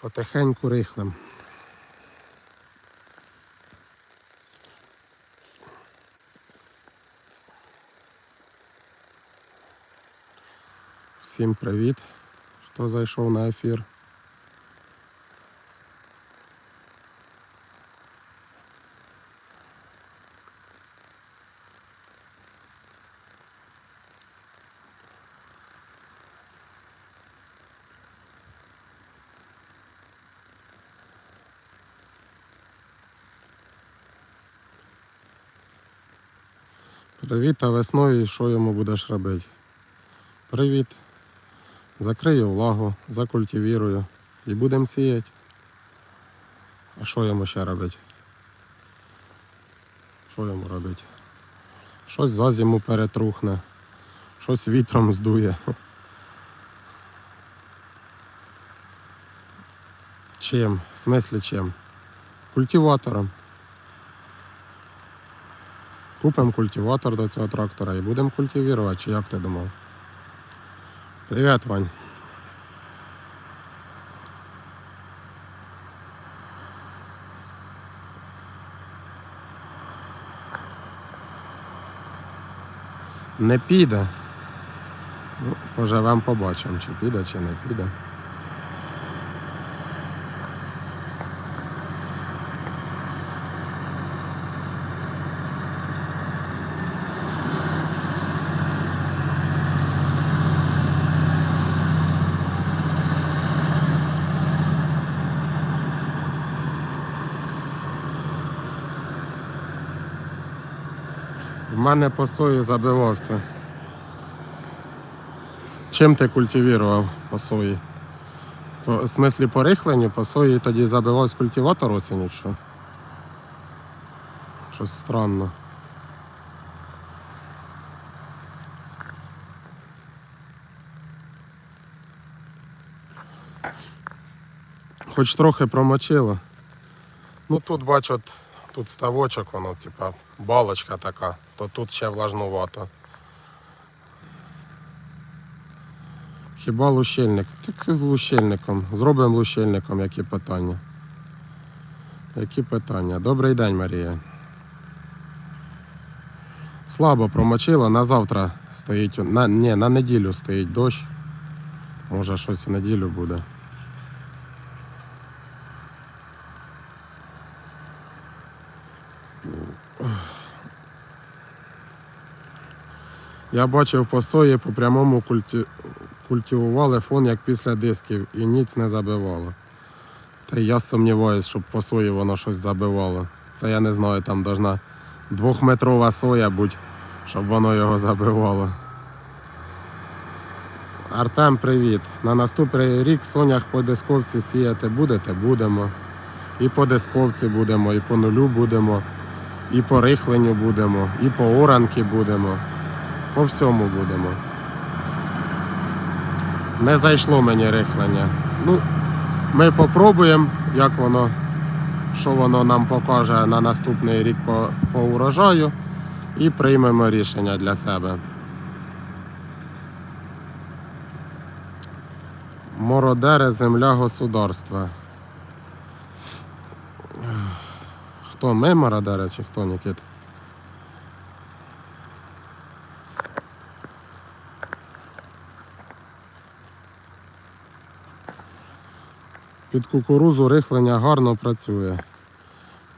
Потихеньку рихлим. Всім привіт, хто зайшов на ефір. Привіт, а весною що йому будеш робити? Привіт. Закрию влагу, закультивірую і будемо сіяти. А що йому ще робити? Що йому робити? Щось за зиму перетрухне, щось вітром здує. Чим? В смислі чим? Культиватором. Купимо культиватор до цього трактора і будемо культивувати, чи як ти думав? Привіт, Вань. Не піде. Ну, поживемо, побачимо, чи піде, чи не піде. Мене по сої забивався. Чим ти культивував по сої? В смислі по рихленню, по сої тоді забивався культиватор осінню, що? Щось странно. Хоч трохи промочило. Ну тут бачу, от, тут ставочок, воно, типа, балочка така, то тут ще влажнувато. Хіба лущильник? Так лущильником. Зробимо лущильником, які питання. Які питання? Добрий день, Марія. Слабо промочило, на завтра стоїть. На, ні, на неділю стоїть дощ. Може щось в неділю буде. Я бачив по сої по прямому культі... культивували фон як після дисків і ніц не забивало. Та я сумніваюся, щоб по сої воно щось забивало. Це я не знаю, там должна двохметрова соя бути, щоб воно його забивало. Артем, привіт. На наступний рік сонях по дисковці сіяти будете? Будемо. І по дисковці будемо, і по нулю будемо, і по рихленню будемо, і по оранки будемо. По всьому будемо. Не зайшло мені рихлення. Ну, ми попробуємо, як воно, що воно нам покаже на наступний рік по, по урожаю, і приймемо рішення для себе. Мородери, земля государства. Хто ми мародери чи хто Нікіт? Під кукурузу рихлення гарно працює.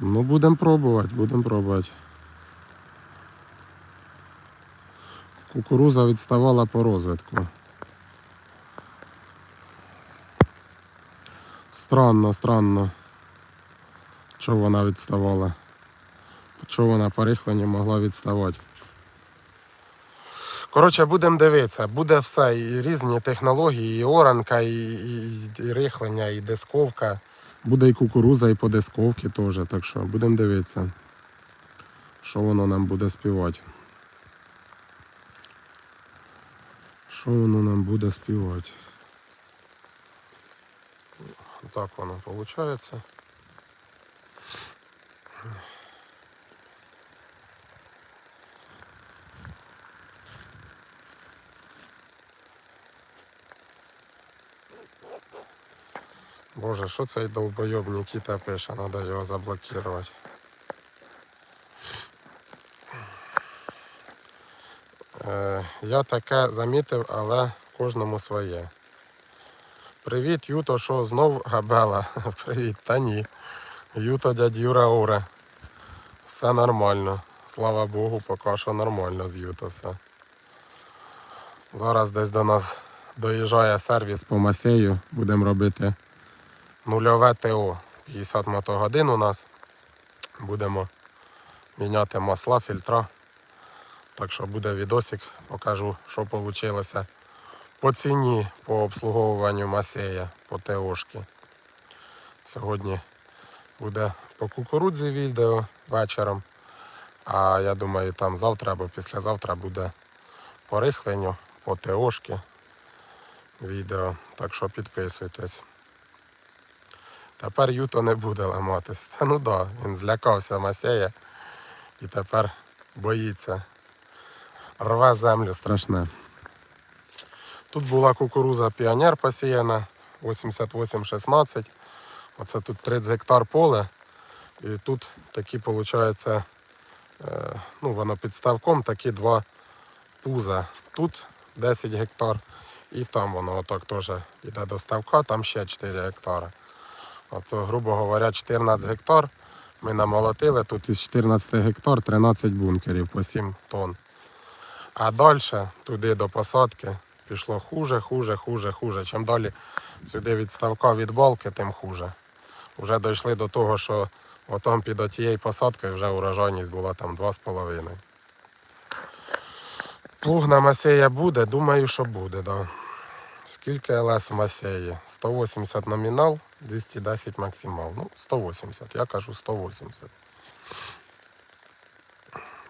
Ну, будемо пробувати, будемо пробувати. Кукуруза відставала по розвитку. Странно, странно. Чого вона відставала? Чого вона по рихленню могла відставати? Коротше, будемо дивитися. Буде все. І різні технології, і оранка, і, і, і рихлення, і дисковка. Буде і кукуруза, і по дисковці теж. Так що будемо дивитися, що воно нам буде співати. Що воно нам буде співати? Так воно виходить. Боже, що цей долбойоб Нікіта пише, треба його заблокувати. Е, я таке замітив, але кожному своє. Привіт, Юто, що знов габела? Привіт, та ні. Юто, дядь Юра Уре. Все нормально. Слава Богу, поки що нормально з Юто все. Зараз десь до нас доїжджає сервіс по Масею. Будемо робити нульове ТО. 50 мотогодин у нас. Будемо міняти масла, фільтра. Так що буде відосик, покажу, що вийшло по ціні по обслуговуванню Масея по ТОшки. Сьогодні буде по кукурудзі відео вечором. А я думаю, там завтра або післязавтра буде по рихленню, по ТОшки відео. Так що підписуйтесь. Тепер Юто не буде ламатись. Та ну да, він злякався Масея і тепер боїться. Рве землю страшне. Тут була кукуруза Піонер посіяна 88-16. Оце тут 30 гектар поле. І тут такі, виходить, е, ну, воно під ставком такі два пуза. Тут 10 гектар і там воно отак теж йде до ставка, там ще 4 гектари. От, грубо говоря, 14 гектар ми намолотили, тут із 14 гектар 13 бункерів по 7 тонн. А далі туди до посадки пішло хуже, хуже, хуже, хуже. Чим далі сюди від ставка від балки, тим хуже. Вже дійшли до того, що отам під отією посадкою вже урожайність була там 2,5. Плуг на Масея буде, думаю, що буде, да. Скільки ЛС Масеї? 180 номінал, 210 максимал. Ну, 180, я кажу 180.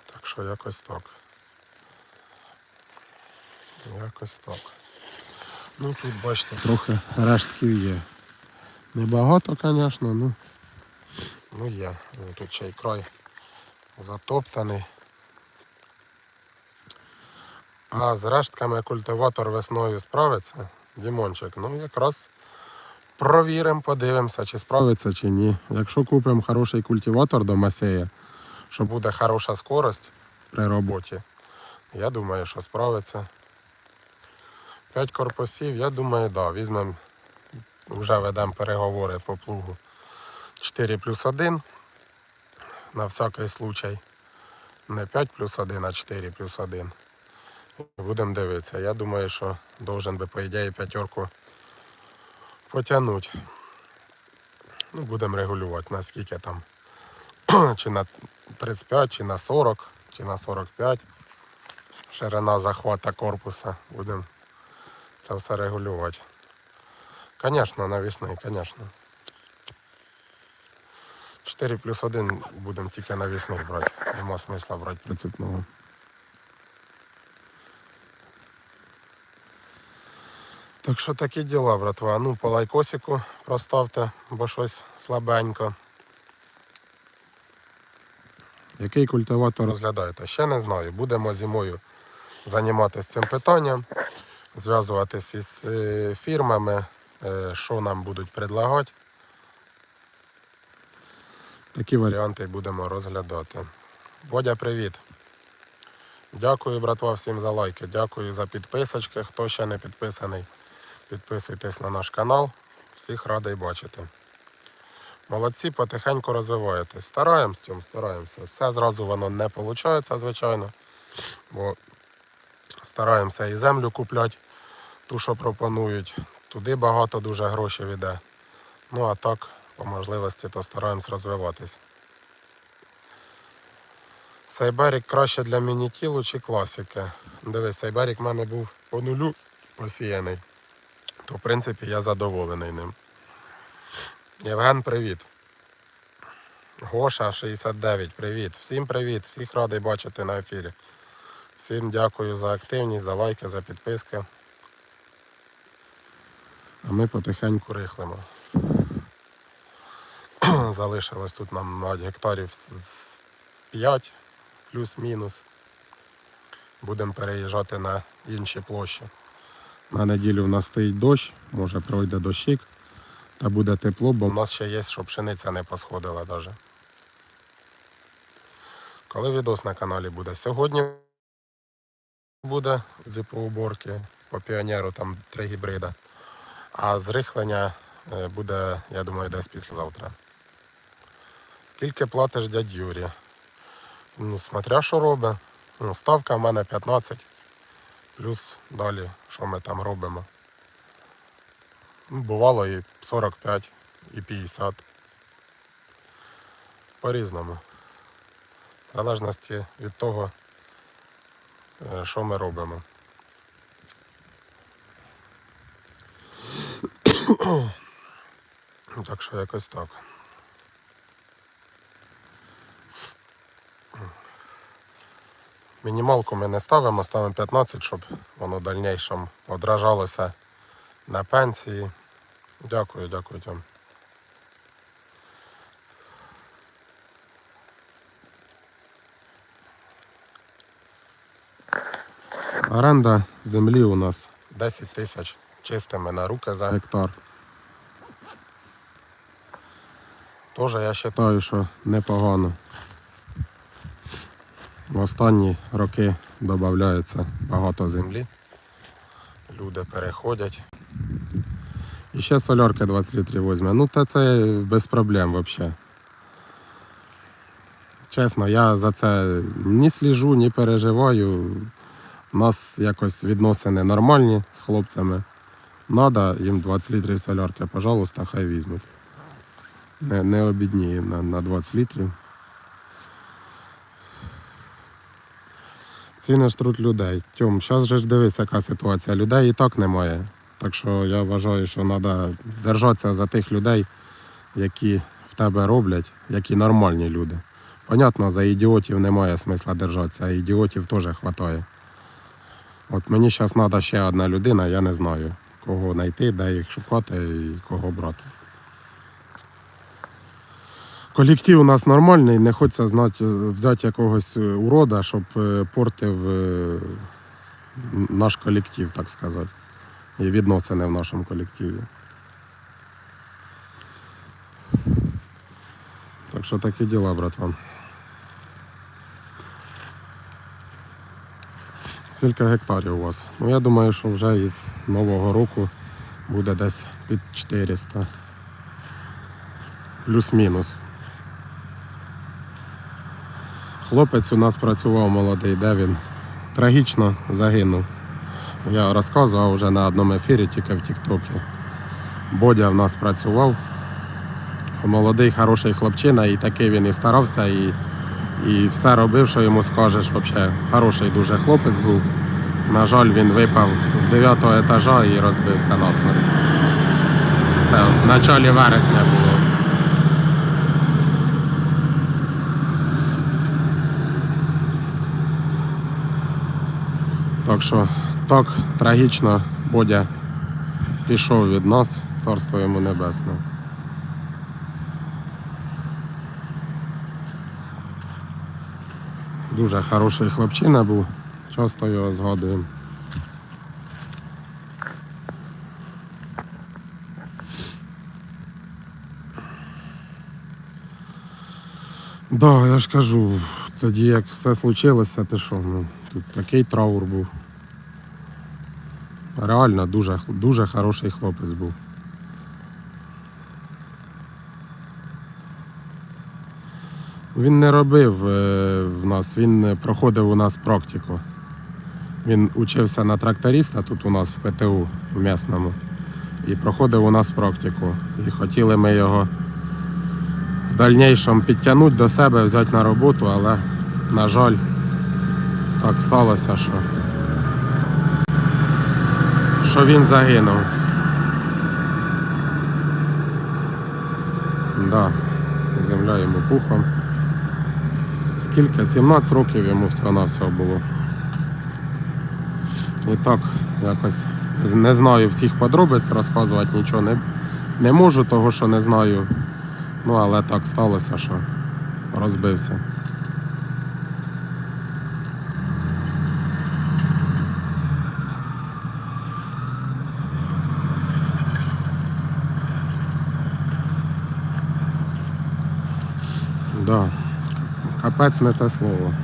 Так що якось так. Якось так. Ну тут бачите, трохи рештків є. Небагато, звісно, ну. Ну є. Ну, Тут ще й край затоптаний. А з рештками культиватор весною справиться, Дімончик, ну якраз провіримо, подивимося, чи справиться, чи ні. Якщо купимо хороший культиватор до Масея, що буде хороша скорость при роботі, я думаю, що справиться. 5 корпусів, я думаю, да, візьмемо, вже ведемо переговори по плугу 4 плюс 1 на всякий случай. Не 5 плюс 1, а 4 плюс 1. Будемо дивитися. Я думаю, що должен би, по ідеї, п'ятерку потягнути. Ну, будемо регулювати, наскільки там. чи на 35, чи на 40, чи на 45. Ширина захвата корпуса. Будемо це все регулювати. Звісно, навісний, звісно. 4 плюс 1 будемо тільки навісних брати. Нема смисла брати прицепного. Так що такі діла, братва. Ну, по лайкосику проставте, бо щось слабенько. Який культиватор розглядаєте? Ще не знаю. Будемо зимою займатися цим питанням, зв'язуватися із е, фірмами, що нам будуть предлагати. Такі варіанти будемо розглядати. Бодя, привіт. Дякую, братва, всім за лайки. Дякую за підписочки. Хто ще не підписаний, підписуйтесь на наш канал. Всіх радий бачити. Молодці, потихеньку розвиваєтесь. Стараємось, стараємося. Все зразу воно не виходить, звичайно. Бо стараємося і землю купляти, ту, що пропонують. Туди багато дуже грошей йде. Ну а так, по можливості, то стараємось розвиватись. Сайберік краще для мінітілу чи класики. Дивись, сайберік в мене був по нулю посіяний. То в принципі я задоволений ним. Євген, привіт. Гоша 69, привіт. Всім привіт, всіх радий бачити на ефірі. Всім дякую за активність, за лайки, за підписки. А ми потихеньку рихлимо. Залишилось тут нам мабуть, гектарів з- з 5 плюс-мінус. Будемо переїжджати на інші площі. На неділю в нас стоїть дощ, може пройде дощик. Та буде тепло, бо в нас ще є, щоб пшениця не посходила навіть. Коли відос на каналі буде? Сьогодні буде зипо уборки по піонеру, там три гібрида. А зрихлення е, буде, я думаю, десь післязавтра. Скільки платиш дядь Юрі? Ну, смотря що робить. Ну, ставка в мене 15. Плюс далі, що ми там робимо. Ну, бувало і 45, і 50. По-різному. В залежності від того, е, що ми робимо. Так що якось так. Мінімалку ми не ставимо, ставимо 15, щоб воно в дальнішому одражалося на пенсії. Дякую, дякую Тьом. Оренда землі у нас 10 тисяч чистими на руки за гектар. Тоже я вважаю, що непогано. В останні роки додається багато землі. Люди переходять. І ще солярки 20 літрів візьме. Ну та це без проблем взагалі. Чесно, я за це ні сліжу, ні переживаю. У нас якось відносини нормальні з хлопцями. Надо їм 20 літрів солярки, пожалуйста, хай візьмуть. Не, не обідніємо на, на 20 літрів. Ціни ж труть людей. Тьом, зараз же ж дивись, яка ситуація. Людей і так немає. Так що я вважаю, що треба держатися за тих людей, які в тебе роблять, які нормальні люди. Понятно, за ідіотів немає смисла держатися, а ідіотів теж вистачає. От мені зараз треба ще одна людина, я не знаю, кого знайти, де їх шукати і кого брати. Колектив у нас нормальний, не хочеться знати, взяти якогось е, урода, щоб е, портив е, наш колектив, так сказати. І відносини в нашому колективі. Так що такі діла, братва. Скільки гектарів у вас? Ну я думаю, що вже із нового року буде десь під 400. Плюс-мінус. Хлопець у нас працював молодий, де він трагічно загинув. Я розказував вже на одному ефірі, тільки в Тіктокі. Бодя в нас працював. Молодий, хороший хлопчина, і такий він і старався, і, і все робив, що йому скажеш. Взагалі, хороший дуже хлопець був. На жаль, він випав з 9 етажа і розбився насмерть. Це в началі вересня було. Так що так трагічно Бодя пішов від нас, царство йому небесне. Дуже хороший хлопчина був, часто його згадуємо. Да, я ж кажу, тоді як все случилося, ти що, ну, тут такий траур був. Реально дуже, дуже хороший хлопець був. Він не робив е, в нас, він проходив у нас практику. Він учився на тракториста тут у нас в ПТУ в місному. І проходив у нас практику. І хотіли ми його в дальнішому підтягнути до себе, взяти на роботу, але, на жаль, так сталося, що, що він загинув. Да, земля йому пухом. Скільки? 17 років йому всього-навсього було. І так, якось не знаю всіх подробиць, розказувати нічого не, не можу, того що не знаю. Ну, але так сталося, що розбився. Да. Капець не те слово.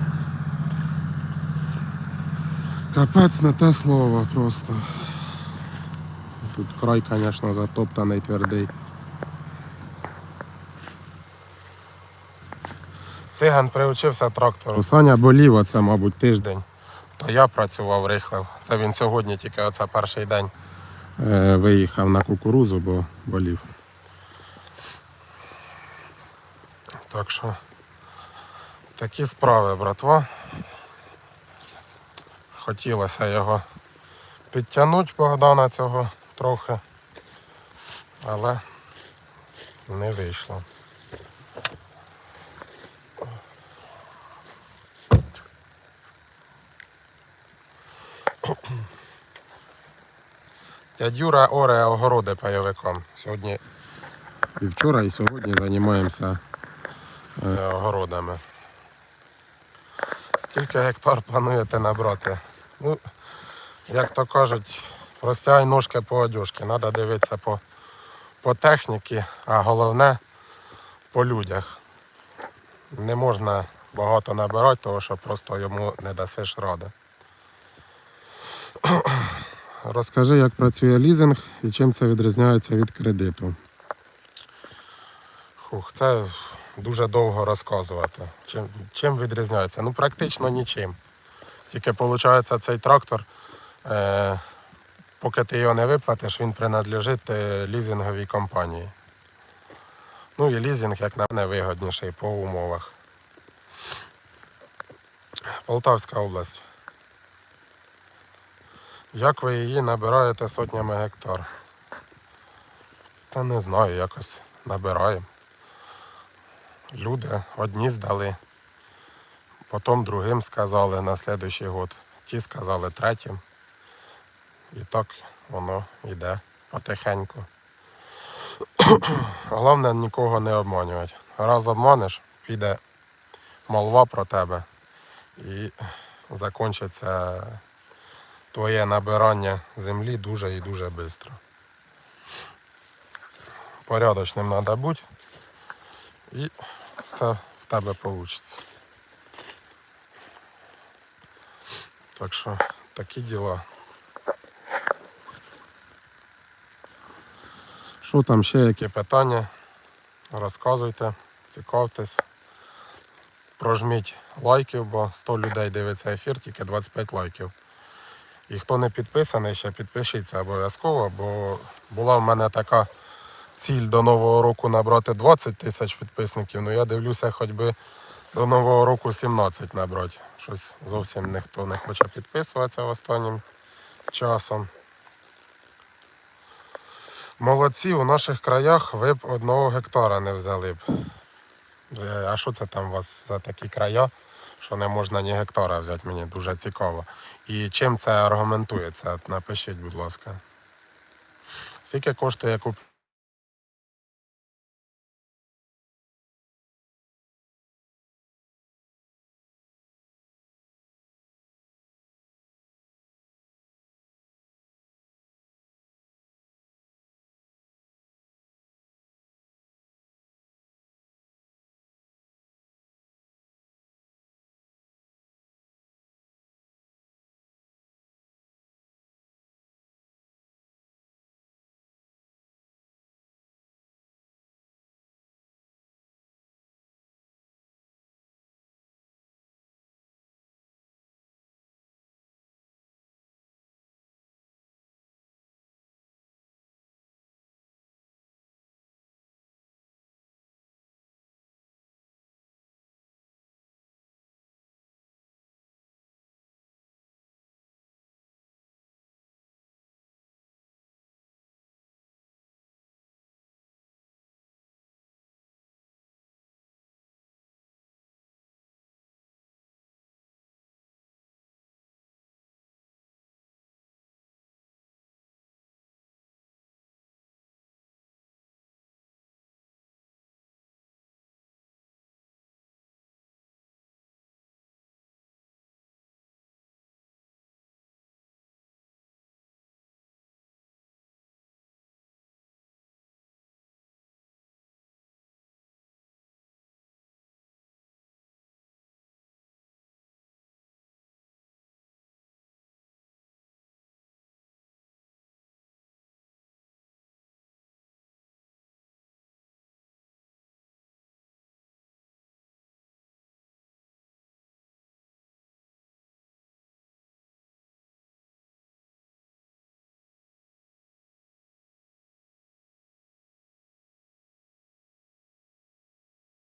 Капець не те слово просто. Тут край, звісно, затоптаний твердий. Циган приучився трактору. Саня болів оце, мабуть, тиждень. То я працював рихлив. Це він сьогодні тільки оце перший день е, виїхав на кукурузу, бо болів. Так що такі справи, братва. Хотілося його підтягнути Богдана цього трохи, але не вийшло. Дядь Юра оре огороди пайовиком. Сьогодні і вчора, і сьогодні займаємося е, огородами. Скільки гектар плануєте набрати? Ну, як то кажуть, розтягай ножки по одежці. Треба дивитися по, по техніці, а головне по людях. Не можна багато набирати, тому що просто йому не дасиш ради. Розкажи, як працює лізинг і чим це відрізняється від кредиту. Хух, це дуже довго розказувати. Чим, чим відрізняється? Ну, практично нічим. Тільки виходить, цей трактор, е, поки ти його не виплатиш, він принадлежить е, лізинговій компанії. Ну і лізинг, як на мене, вигодніший по умовах. Полтавська область. Як ви її набираєте сотнями гектар? Та не знаю, якось набираємо. Люди одні здали, потім другим сказали на слідуючий год. Ті сказали третім. І так воно йде потихеньку. Головне нікого не обманювати. Раз обманеш, піде молва про тебе і закінчиться твоє набирання землі дуже і дуже швидко. Порядочним треба бути і все в тебе вийде. Так що такі діла. Що там ще, які питання? Розказуйте, цікавтесь. Прожміть лайків, бо 100 людей дивиться ефір, тільки 25 лайків. І хто не підписаний, ще підпишіться обов'язково, бо була в мене така ціль до Нового року набрати 20 тисяч підписників. Ну я дивлюся, хоч би до Нового року 17 набрати. Щось зовсім ніхто не хоче підписуватися останнім часом. Молодці, у наших краях ви б одного гектара не взяли б. Е, А що це там у вас за такі края, що не можна ні гектара взяти, мені дуже цікаво. І чим це аргументується? Напишіть, будь ласка. Скільки коштує куп-